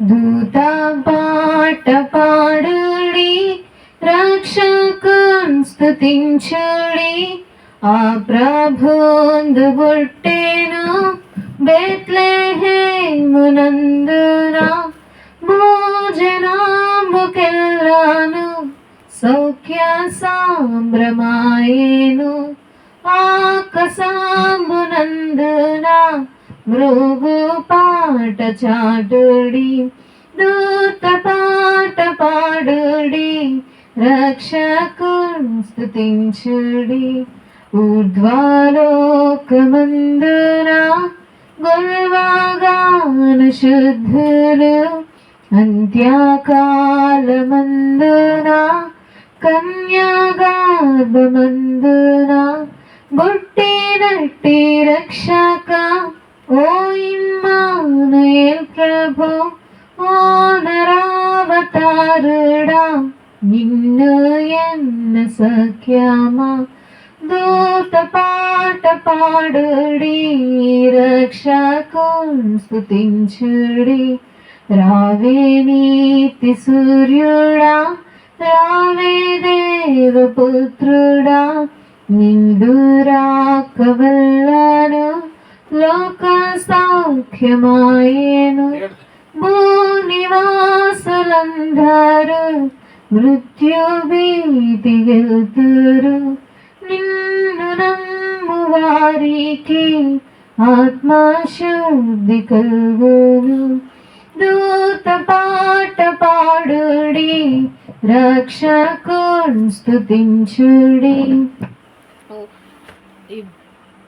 దూత పాట పాడుడి రక్షకున్ స్థుతించుడి ఆ ప్రభుందు బుట్టేను బెత్లెహేమునందున భోజనాంబుకెల్లాను సౌఖ్య సాంబ్రమాయే మృగు పాట చాటుడి దూత పాట పాడుడి రక్షకున్ స్తుతించుడి. ఊర్ధ్వాలోకమందున గొల్వాగాన శుద్ధులు అంత్యాకాలమందునా కన్యాగార్భమందున నరావతారుడా నిన్ను ఎన్న సఖ్యమా? దూత పాట పాడుడి రక్షకున్ స్తుతించుడి. రావే నీతి సూర్యుడా రావే దేవపుత్రుడా నిందురాకవల్లను లోక సౌఖ్యమాయేను. భూనివాసులందరూ మృత్యు భీతి గెలుతురు నిన్ను నమ్ము వారికి ఆత్మశుద్ధి కలుగును. దూత పాట పాడుడి రక్షకున్ స్తుతించుడి.